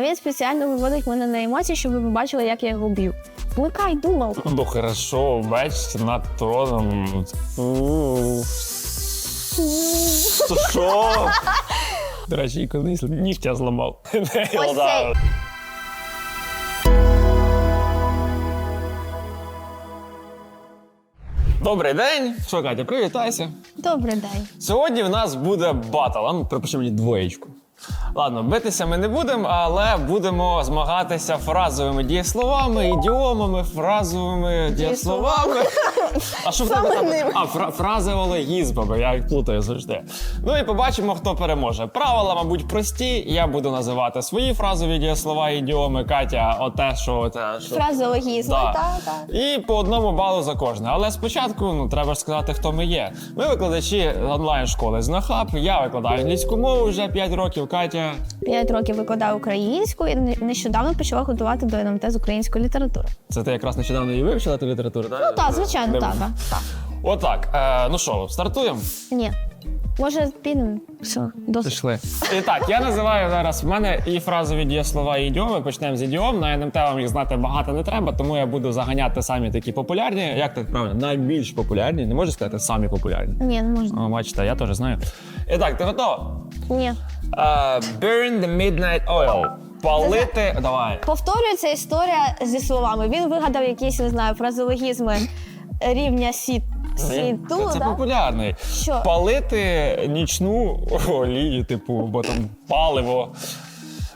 А він спеціально виводить мене на емоції, щоб ви побачили, як я його б'ю. Вмикай, думав. Ну хорошо, бачите, над троном. Фу. Що? До речі, колись нігтя зламав. Ось цей. Добрий день. Що, Катя, привітайся. Добрий день. Сьогодні в нас буде батл. А ну, припиши мені двоєчку. Ладно, битися ми не будемо, але будемо змагатися фразовими дієсловами, ідіомами, фразовими дієсловами. А що в тебе там? А, фра- фразеологізмами, я їх плутаю завжди. Ну і побачимо, хто переможе. Правила, мабуть, прості. Я буду називати свої фразові дієслова, ідіоми, Катя, оте, що оте, що. Фразеологізм. Да. Та, та. І по одному балу за кожне. Але спочатку ну треба ж сказати, хто ми є. Ми викладачі онлайн-школи Знахаб. Я викладаю англійську мову вже 5 років. Катя П'ять років викладаю українську і нещодавно почала готувати до НМТ з української літератури. це ти якраз нещодавно і вивчила ту літературу, так? Ну так, звичайно, так, так. так. Отак. Е, ну що, стартуємо? Ні. Може, підемо? Все, досить. Пішли. І так, я називаю зараз. В мене і фразові дієслова, і ідіоми. Почнемо з ідіом. На НМТ вам їх знати багато не треба, тому я буду заганяти самі такі популярні. Як так правильно? Найбільш популярні. Не можу сказати самі популярні. Ні, не можна. О, бачите, я теж знаю. І так, ти готова? Ні. Burn the midnight oil. Палити. Давай. Повторюється історія зі словами. Він вигадав якісь, не знаю, фразеологізми рівня сі... сіту. це да? популярний. Що? Палити нічну олію, типу, бо там паливо.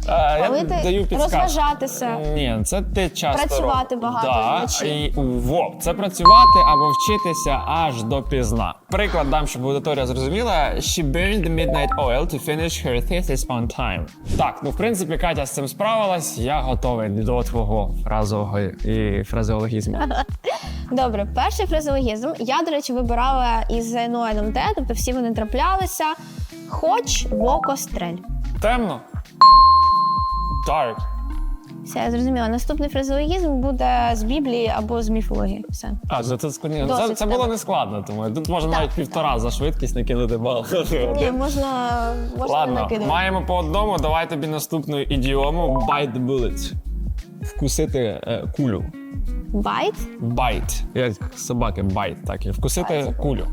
Е, Палити, я даю підсказку. розважатися. Ні, це ти часто Працювати роб- багато да, вночі. і во, це працювати або вчитися аж до пізна. Приклад дам, щоб аудиторія зрозуміла. She burned the midnight oil to finish her thesis on time. Так, ну в принципі, Катя з цим справилась. Я готовий до твого фразового і фразеологізму. Добре, перший фразеологізм. Я, до речі, вибирала із ЗНО НМТ, тобто всі вони траплялися. Хоч в око стрель. Темно. Dark. Все, я зрозуміла. Наступний фразеологізм буде з Біблії або з міфології. Все. А, це, це. Досить це, це було не складно, тому тут можна навіть так, півтора за швидкість накинути бал. Ні, можна, можна Ладно, накидати. маємо по одному. Давай тобі наступну ідіому. Bite the bullet. Вкусити е, кулю. Байт. Bite. Як собаки bite, так і вкусити Bite. кулю.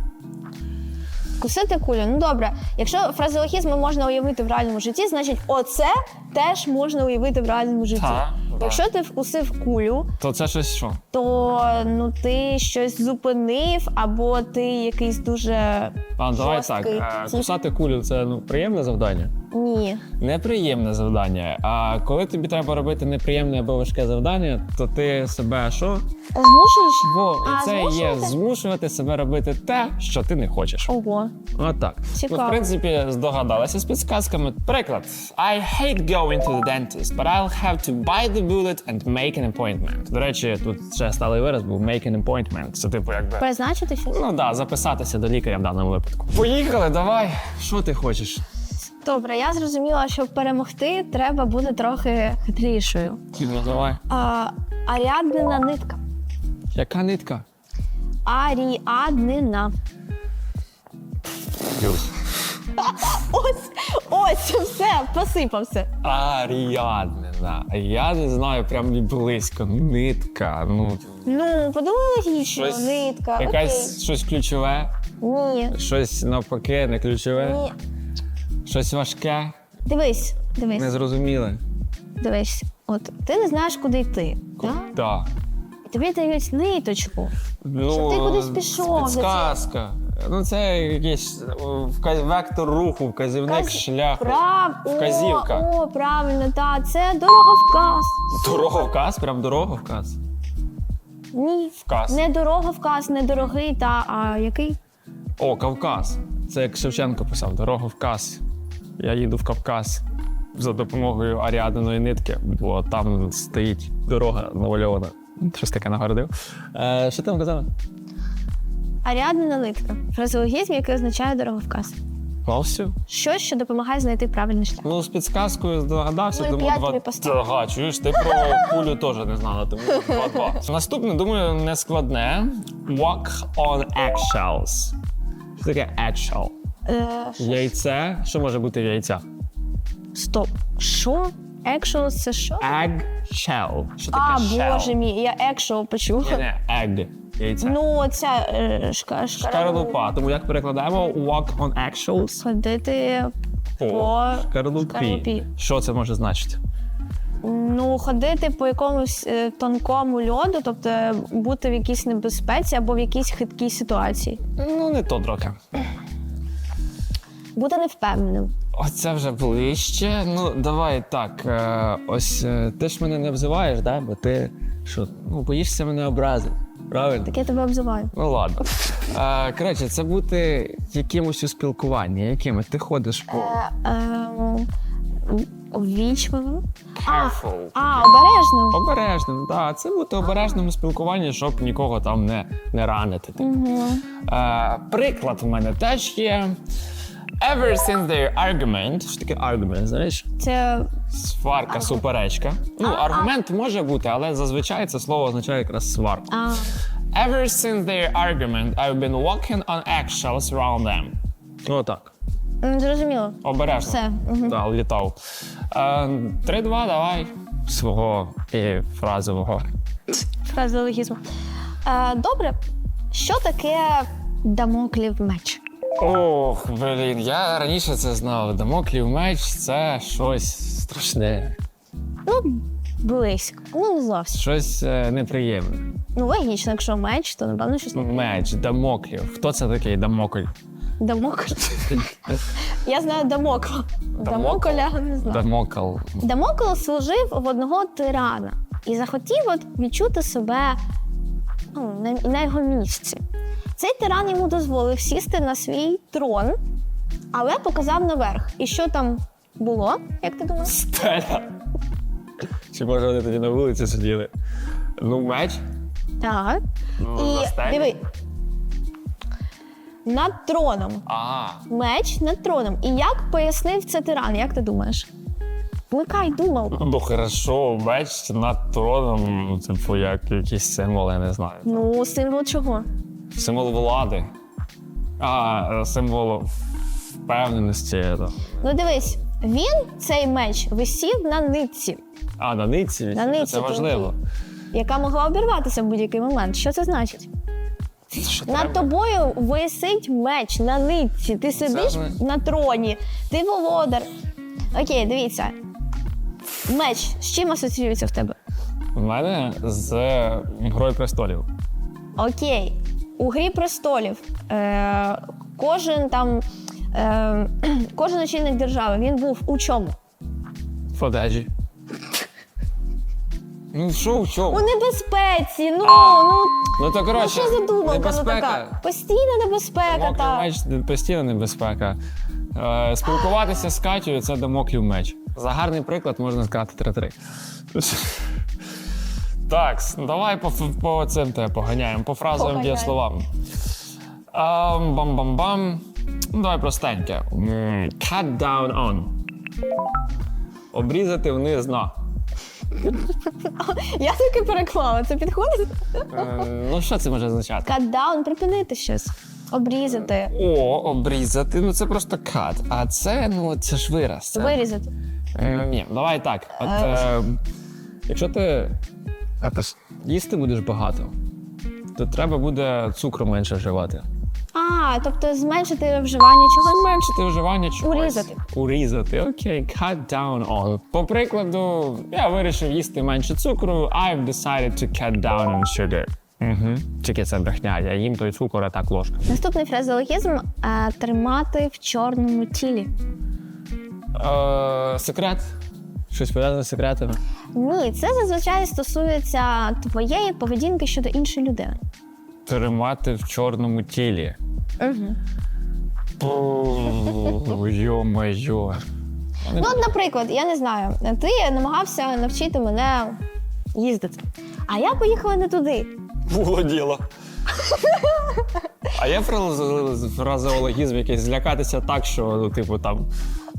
Кусити кулю. Ну добре, якщо фразеологізми можна уявити в реальному житті, значить оце теж можна уявити в реальному житті. Так, так. Якщо ти вкусив кулю, То це щось що? то ну ти щось зупинив, або ти якийсь дуже А, давай так. жорсткий е. Кусати кулю це ну приємне завдання? Ні. Неприємне завдання. А коли тобі треба робити неприємне або важке завдання, то ти себе що? Змушуєш? Бо А, це є змушувати? змушувати себе робити те, що ти не хочеш. Ого. Отак. Ну, Цікаво. в принципі, здогадалася з підсказками. Приклад: I hate going to the dentist, but I'll have to bite the bullet and make an appointment. До речі, тут ще сталий вираз був make an appointment. Це типу якби. Призначити щось? Ну да, записатися до лікаря в даному випадку. Поїхали, давай. Що ти хочеш? Добре, я зрозуміла, щоб перемогти, треба бути трохи хитрішою. Ну давай. А, аріаднина нитка. Яка нитка? Аріаднина. Ось, ось, все, посипався. Аріаднина. Я не знаю, прям не близько. Нитка. Ну, Ну, подумай логічно, щось, нитка. якась щось ключове, Окей. Ні, щось навпаки, не ключове, ні. Щось важке, Дивись, дивись, незрозуміле. дивись. От ти не знаєш, куди йти. Да? Так. І тобі дають ниточку. Ну, Щоб ти кудись пішов. Ну, це якийсь вектор руху, вказівник Вказ- шляху. Прав... Вказівка. О, о, правильно, так. Це дороговказ. Дороговказ, прям дороговказ. Ні. Вказ. Не дороговказ, не дорогий, та а який? О, Кавказ. Це як Шевченко писав, дороговказ. Я їду в Кавказ за допомогою аріадиної нитки, бо там стоїть дорога намальована. Щось таке нагородив. Е, що ти там казала? Аріаднина нитка. Фразеологізм, який означає дороговказ. Повсю? Щось, що допомагає знайти правильний шлях. Ну, з підсказкою здогадався, Ну, і п'ять два. поставлю. Ага, чуєш, ти про кулю теж не знала, тому 2-2. Наступне, думаю, не складне. Walk on eggshells. Що таке eggshell? Е, Яйце. Що може бути в яйця? стоп. Що? Actual це що? Egg shell. Що таке А, shell? боже мій, я actual почула. Ні, не egg. Яйця. Ну, ця е, шка, Шкарлупа. Тому як перекладаємо walk on eggshells? Ходити По по шкарлупі. шкарлупі. Що це може значити? Ну, ходити по якомусь е, тонкому льоду, тобто бути в якійсь небезпеці або в якійсь хиткій ситуації. Ну, не то трохи. Бути невпевненим. Оце вже ближче. Ну, давай так. Е, ось е, ти ж мене не обзиваєш, да? бо ти що, ну, боїшся мене образити. Правильно? Так я тебе обзиваю. Ну ладно. Е, коротше, це бути якимось у спілкуванні. Якими ти ходиш по Ем, Ввічливим. А, Careful. а, обережним. обережним. Так, це бути обережним у спілкуванні, щоб нікого там не, не ранити. Угу. Е, приклад в мене теж є. Ever since their argument, що таке argument, знаєш? Це Сварка, суперечка. Ну, аргумент може бути, але зазвичай це слово означає якраз сварку. а, Ever since their argument, I've been walking on eggshells around them. Отак. м, зрозуміло. Обережно. Все. Мгм. Так, літав. Е, Три-два, давай. Свого і фразового. Фразеологізм. Е, добре. Що таке дамоклів меч? Ох, блін, я раніше це знав. Дамоклів меч це щось страшне, Ну, близько. Ну, не зовсім. щось е, неприємне. Ну, логічно, якщо меч, то напевно щось Меч, дамоклів. Хто це такий дамокль? дамокль. Я знаю дамокл. Дамоколя не знаю. Дамокл. Дамокл служив в одного тирана і захотів от відчути себе ну, на, на його місці. Цей тиран йому дозволив сісти на свій трон, але показав наверх. І що там було, як ти думаєш? Стеля. Чи може вони тоді на вулиці сиділи? Ну, меч. Так. Ну, на І стелі. диви. Над троном. А, Меч над троном. І як пояснив це тиран, як ти думаєш? Вмикай думав. ну хорошо, меч над троном, ну, типу, як якийсь символ, я не знаю. Ну, символ чого? Символ влади. А, е, символ впевненості. Ну дивись, він цей меч висів на нитці, А, на ниці? На ниці Це важливо. яка могла обірватися в будь-який момент. Що це значить? Що Над треба? тобою висить меч на нитці. Ти сидиш не- на троні, ти володар. Окей, дивіться. Меч з чим асоціюється в тебе? У мене з Грою престолів. Окей, у грі престолів е, кожен там, е, кожен очільник держави він був у чому? В одежі. Ну, що в чому? У небезпеці. Ну, ну, Ну то ну коротше, що за думалка ну небезпека. така? Постійна небезпека. Дамоклів Так. меч постійна небезпека. Е, спілкуватися з Катєю це дамоклів меч. За гарний приклад можна сказати 3-3. Так, давай по, по цим те поганяємо, по фразовим дієсловам. Ам, Бам-бам-бам. Ну, давай простеньке. Cut down on. Обрізати вниз на. Я таки переклала. Це підходить? Е, ну, що це може означати? Катдаун, припинити щось. Обрізати, О, обрізати. Ну це просто cut. А це, ну, це ж вираз. Це вирізати. Е, ні, давай так. От, е, якщо ти їсти будеш багато, то треба буде цукру менше вживати. А, тобто зменшити вживання чогось. Зменшити вживання чогось. Урізати. Урізати. Окей, cut down on. По прикладу, я вирішив їсти менше цукру. I've decided to cut down on sugar. Угу. Тільки це брехня, я їм той цукор, а так ложка. Наступний фразеологізм е, тримати в чорному тілі. Е, секрет. Щось пов'язане з секретами. Ні, це зазвичай стосується твоєї поведінки щодо іншої людини. Тримати в чорному тілі. Угу. Йо-моє. Ну, от, наприклад, я не знаю, ти намагався навчити мене їздити. А я поїхала не туди. Було діло. А є фразе- фразеологізм якийсь злякатися так, що ну, типу там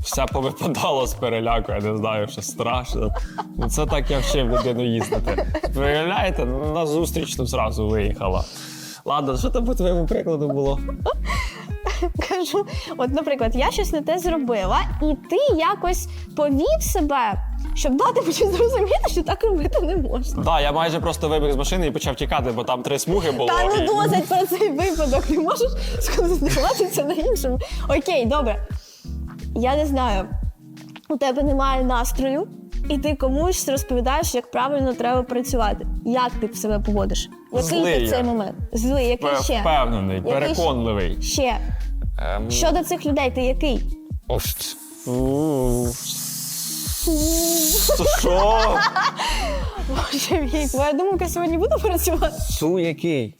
вся повипадала з переляку, я не знаю, що страшно. Ну це так я вчив людину їздити. Виявляєте, на зустрічну зразу виїхала. Ладно, що там по твоєму прикладу було? Кажу, от, наприклад, я щось не те зробила, і ти якось повів себе щоб дати мені зрозуміти, що так робити не можна. Да, я майже просто вибіг з машини і почав тікати, бо там три смуги було. Та ну і- досить про цей випадок. Ти можеш сконцентруватися на іншому. Окей, добре. Я не знаю. У тебе немає настрою, і ти комусь розповідаєш, як правильно треба працювати. Як ти себе поводиш? Який Злий ти в я. момент? Злий, який Пе- ще? Впевнений, Який переконливий. Ще. Ем, Щодо цих людей, ти який? Ось. У. Що? Боже мій, твоя думка сьогодні буде працювати? Су який?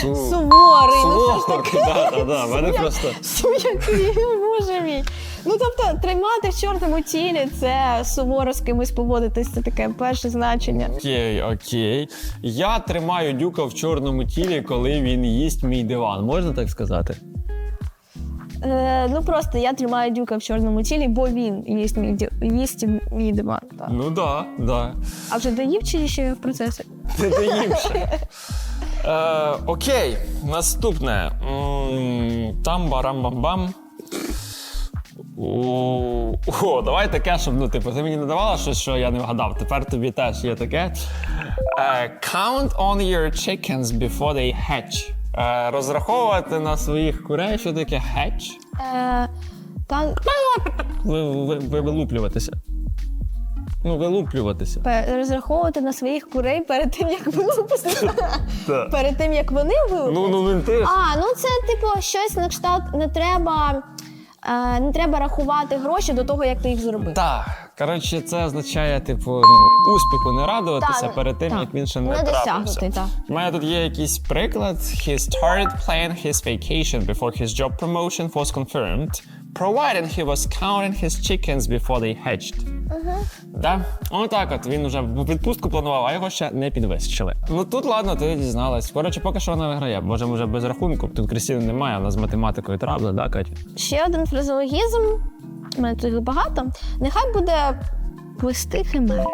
Су. Суворий. Ну, що ж таке? да, да, да. Мене просто. Суякий, боже мій. Ну тобто, тримати в чорному тілі це суворо з кимось поводитись, це таке перше значення. Окей, окей. Я тримаю дюка в чорному тілі, коли він їсть мій диван. Можна так сказати? Е, ну просто я тримаю дюка в чорному тілі, бо він їсть мій, їсть мій диван. Так. Ну да, да. А вже доїв чи ще в процесі? Ти доїв ще. Е, окей, наступне. Там барам-бам-бам. О, О, давай таке, щоб ну, типу, ти мені не давала щось, що я не вгадав. Тепер тобі теж є таке. Е, count on your chickens before they hatch. Е, розраховувати на своїх курей, що таке hatch? Е, та, Ви, ви, ви вилуплюватися. Ну, вилуплюватися. пе- розраховувати на своїх курей перед тим, як вилупити. Так. Перед тим, як вони вилупили. Ну, ну, не ти. А, ну це типу щось на кшталт не треба. Е, не треба рахувати гроші до того, як ти їх зробив. Так, коротше, це означає, типу, ну, успіху не радуватися Так, перед тим, так. як він ще не, Не трапився. досягнутий, так. У мене тут є якийсь приклад. He started planning his vacation before his job promotion was confirmed, providing he was counting his chickens before they hatched. Да? Отак от він вже в відпустку планував, а його ще не підвищили. Ну тут ладно, ти дізналась. Коротше, поки що вона виграє. Можемо вже без рахунку. Тут Крістіни немає, вона з математикою трабли, да, Катя? Ще один фразеологізм, у мене тут їх багато. Нехай буде плести химери.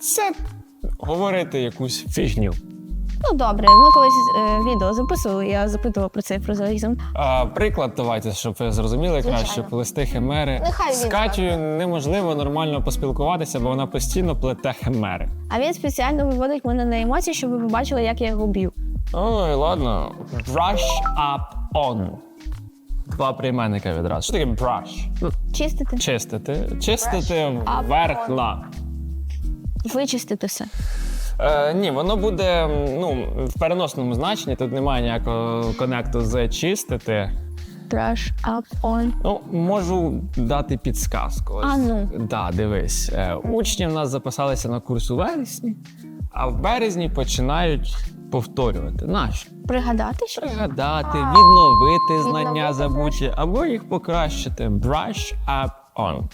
Це говорити якусь фігню. Ну добре, ми колись е, відео записували, я запитувала про цей фразеологізм. А, приклад давайте, щоб ви зрозуміли краще. Плести химери. Нехай З він Катєю неможливо нормально поспілкуватися, бо вона постійно плете химери. А він спеціально виводить мене на емоції, щоб ви побачили, як я його б'ю. Ой, ладно. Brush up on. Два прийменника відразу. Що таке brush? Чистити, чистити. Чистити up вверх on. на. вичистити все. Е, ні, воно буде ну, в переносному значенні. Тут немає ніякого конекту з чистити. Brush up on. Ну, можу дати підсказку. Ось. А, ну. Да, дивись. Е, учні в нас записалися на курс у вересні, а в березні починають повторювати. Нащо? Пригадати що? Пригадати, відновити знання забуті або їх покращити. Brush up on.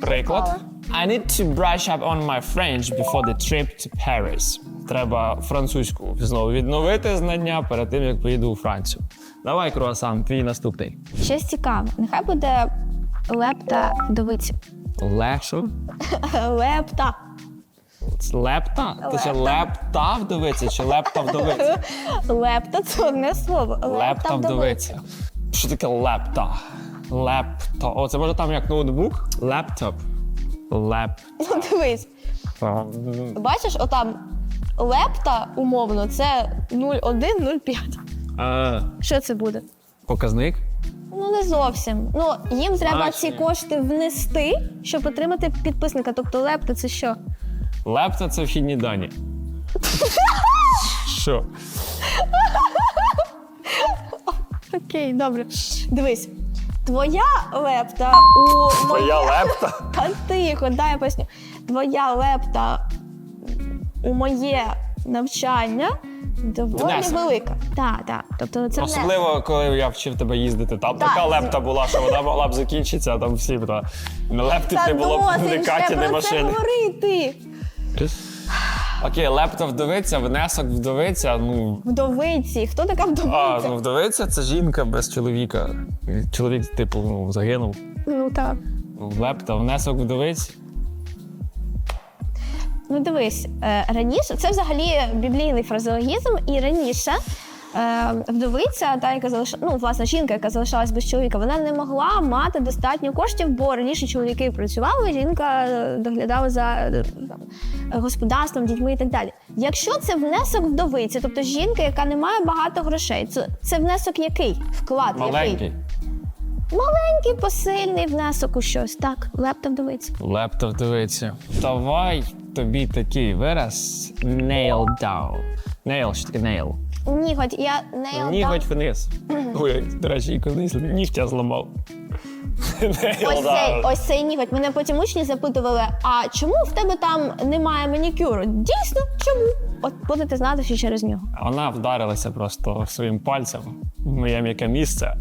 Приклад. I need to brush up on my French before the trip to Paris. Треба французьку знову відновити знання перед тим, як поїду у Францію. Давай, круасан, твій наступний. Щось цікаве. Нехай буде лепта вдовиці. Лешо. Лепта. Лепта? Ти ще Лепта. лепта вдовиця чи лепта вдовиця? Лепта це одне слово. Лепта вдовиця. Що таке лепта? Лепта. О, це може там як ноутбук? Лептоп. Леп. Ну дивись, бачиш, отам лепта умовно це 0,1-0,5. А, Що це буде? показник? Ну не зовсім. Ну їм треба ці Значення. кошти внести, щоб отримати підписника. Тобто лепта це що? Лепта це вхідні дані. Що? Окей, добре. Дивись. Твоя лепта у моє... лепта? Та тихо, дай я поясню. Твоя лепта у моє навчання доволі Внесок. велика. Так, так. Тобто це внесок. Особливо, коли я вчив тебе їздити. Там Так. така лепта була, що вона могла б закінчитися, а там всі б та на лепті Та не було б досить не вже Каті, не про це машини. говорити. Окей, лепта вдовиця, внесок вдовиця. Ну Вдовиці. Хто така а, вдовиця? ну вдовиця це жінка без чоловіка. Чоловік, типу, ну, загинув. Ну так. Лепта, внесок вдовиць. Ну дивись, е, раніше це взагалі біблійний фразеологізм, і раніше вдовиця, та яка залиш... ну, власне, жінка, яка залишалась без чоловіка, вона не могла мати достатньо коштів, бо раніше чоловіки працювали, жінка е, доглядала за е, там, господарством, дітьми і так далі. Якщо це внесок вдовиці, тобто жінка, яка не має багато грошей, це, це внесок який? Вклад який? Маленький. Маленький посильний внесок у щось. Так, лепта вдовиці. Лептов дивиться. Давай тобі такий вираз nail down. Nail, що таке nail? Ніготь, я не Ніготь вниз. Ой, до речі, колись нігтя зламав. Ось цей, ось цей ніготь. Мене потім учні запитували: а чому в тебе там немає манікюру? Дійсно, чому? От будете знати, що через нього. Вона вдарилася просто своїм пальцем в моє м'яке місце.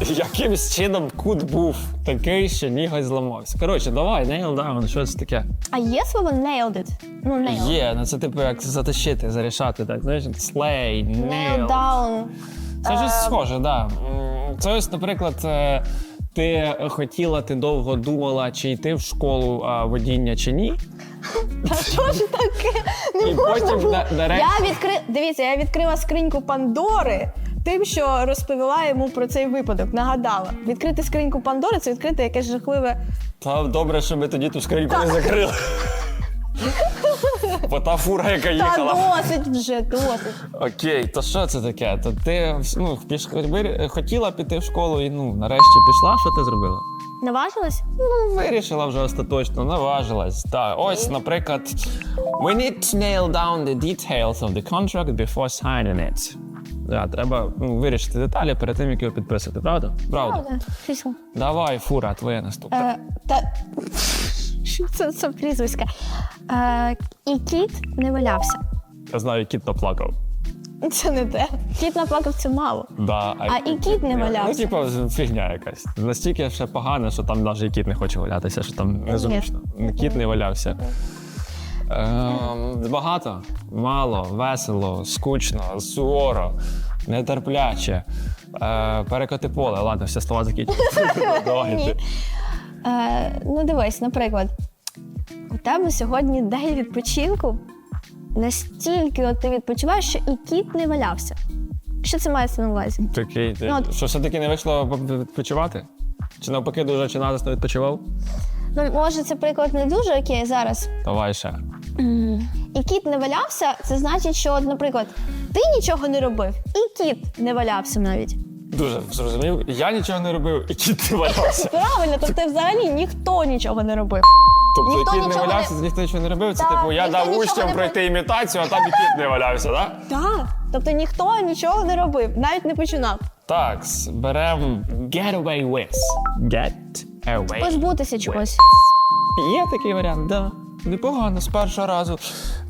Якимсь чином кут був такий, що ніготь зламався. Коротше, давай, nail down, що це таке? А є слово nailed it? Ну, nailed. Є, ну це типу як затащити, зарішати, так, знаєш, slay, Nail nail. down. Це щось схоже, так. Да. Це ось, наприклад, е, ти хотіла, ти довго думала, чи йти в школу водіння чи ні. Та що ж таке? Не І можна потім було. на- Я відкри... Дивіться, я відкрила скриньку Пандори. Тим, що розповіла йому про цей випадок, нагадала. Відкрити скриньку Пандори це відкрити якесь жахливе. Та добре, що ми тоді ту скриньку не закрили. Бо та фура, яка Та досить вже, досить. Окей, то що це таке? То ти ну, піш... хотіла піти в школу і ну, нарешті пішла, що ти зробила? Наважилась? Ну, вирішила вже остаточно, наважилась. Так, ось, наприклад, we need to nail down the details of the contract before signing it. Да, треба ну, вирішити деталі перед тим, як його підписати, правда? Правда. Правда. Давай, фура, твоє наступне. Е, та... Що це, це прізвиська? Е, і кіт не валявся. Я знаю, кіт наплакав. Це не те. Кіт наплакав це мало. Да, А і кіт не Ну, валявся. типу, фігня якась. Настільки ще погано, що там навіть і кіт не хоче валятися, що там незручно. Кіт не валявся. Ем, багато, мало, весело, скучно, суворо, нетерпляче. Е, перекоти поле. Ладно, все слова. Давай Е, ну, дивись, наприклад, у тебе сьогодні день відпочинку. Настільки от ти відпочиваєш, що і кіт не валявся. Що це мається на увазі? Такий, ти. Ну, от- Що все-таки не вийшло відпочивати? Чи навпаки дуже чи надо відпочивав? Ну, може, це приклад не дуже окей зараз. Давай ще. І кіт не валявся, це значить, що, от, наприклад, ти нічого не робив, і кіт не валявся навіть. Дуже зрозумів. Я нічого не робив, і кіт не валявся. Правильно, тобто взагалі ніхто нічого не робив. Тобто Ніхто кіт не нічого не- валявся, ніхто нічого не робив. Це Так, типу, я ніхто дав нічого учням не пройти імітацію, а там і кіт не валявся, так? Так. Тобто ніхто нічого не робив, навіть не починав. Так, беремо get away with. Get away. Позбутися чогось. Є такий варіант, да. Непогано з першого разу.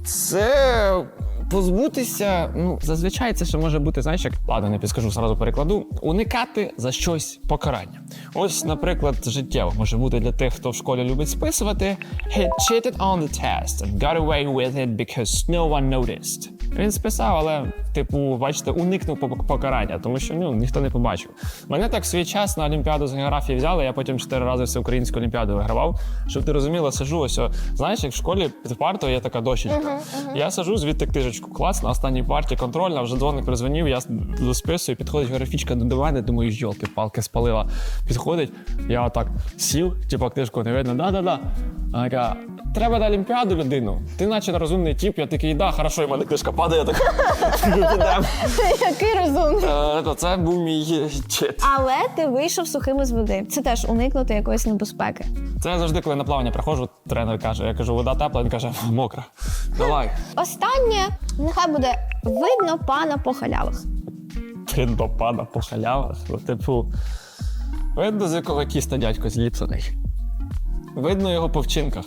Це позбутися. Ну, зазвичай це ще може бути, знаєш, як ладно, не підскажу, зразу перекладу. Уникати за щось покарання. Ось, наприклад, життєво може бути для тих, хто в школі любить списувати. He cheated on the test and got away with it because no one noticed. Він списав, але, типу, бачите, уникнув покарання, тому що ну, ніхто не побачив. Мене так свій час на Олімпіаду з географії взяли, я потім чотири рази всеукраїнську олімпіаду вигравав. Щоб ти розуміла, сижу ось. о, Знаєш, як в школі під партою є така дощечка. Я сижу, звідти книжечку клас, на останній парті контрольна, вже дзвоник призвонів, я списую, підходить графічка до мене, думаю, йолки-палки спалила. Підходить, я отак сів, типу книжку не видно, да-да-да. Вона каже, треба на Олімпіаду людину. Ти наче розумний тіп, я такий, да, хорошо, і мене книжка падає, так. Підемо. Який розумний. Е, то Це був мій чит. Але ти вийшов сухим із води. Це теж уникнути якоїсь небезпеки. Це завжди, коли на плавання приходжу, тренер каже, я кажу, вода тепла, він каже, мокра. Давай. Останнє нехай буде видно пана по халявах. Видно пана по халявах. Ну, типу, видно, з якого кіста дядько зліплений. Видно його по вчинках.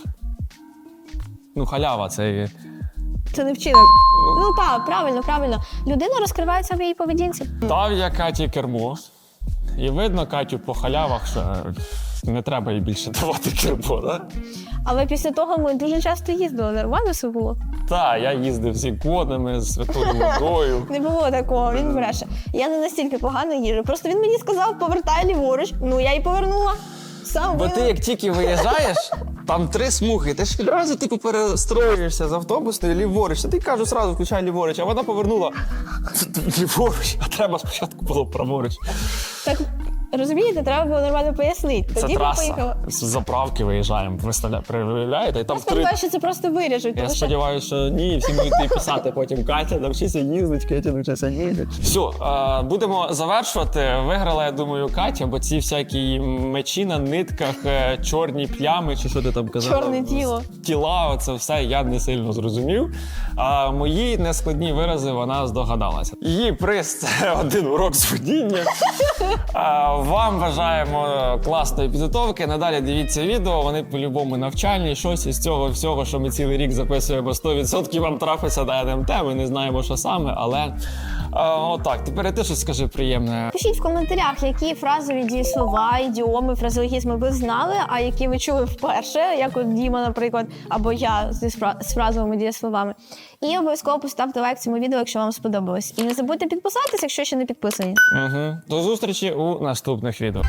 Ну, халява, це. Це не вчинок. Ну так, правильно, правильно. Людина розкривається в її поведінці. Дав я Каті кермо. І видно Катю по халявах, що не треба їй більше давати кермо, да? Але після того ми дуже часто їздили. Нормально все було. Так, я їздив з іконами, з святою водою. Не було такого, він бреше. Я не настільки погано їжу. Просто він мені сказав, повертай ліворуч. Ну я й повернула. Сам Бо ти як тільки виїжджаєш, там три смуги, ти ж відразу типу перестроюєшся з автобусної ліворуч. Ти кажу, сразу включай ліворуч, а вона повернула. Ліворуч, а треба спочатку було праворуч. Так розумієте, треба було нормально пояснити. Це Тоді б траса. поїхала. З заправки виїжджаємо. Представля- Проявляєте, і там Я три. сподіваюся, що це просто виріжуть. Я тому що сподіваюся, що ні, всі будуть писати потім. Катя, навчися їздити, Катя, навчися їздити. Все, е, будемо завершувати. Виграла, я думаю, Катя, бо ці всякі мечі на нитках, е, чорні плями, чи що ти там казала? Чорне тіло. Тіла, оце все я не сильно зрозумів. А мої нескладні вирази вона здогадалася. Її приз це один урок з водіння. А, Вам бажаємо класної підготовки. Надалі дивіться відео. Вони по-любому навчальні. Щось із цього всього, що ми цілий рік записуємо 100% вам трапиться на НМТ. Ми не знаємо, що саме, але а, отак. Тепер ти щось скажи приємне. Пишіть в коментарях, які фразові дієслова, ідіоми, фразеологізми ви знали, а які ви чули вперше, як от Діма, наприклад, або я зі з фразовими дієсловами. І обов'язково поставте лайк цьому відео, якщо вам сподобалось. І не забудьте підписатися, якщо ще не підписані. Угу. До зустрічі у наступних відео.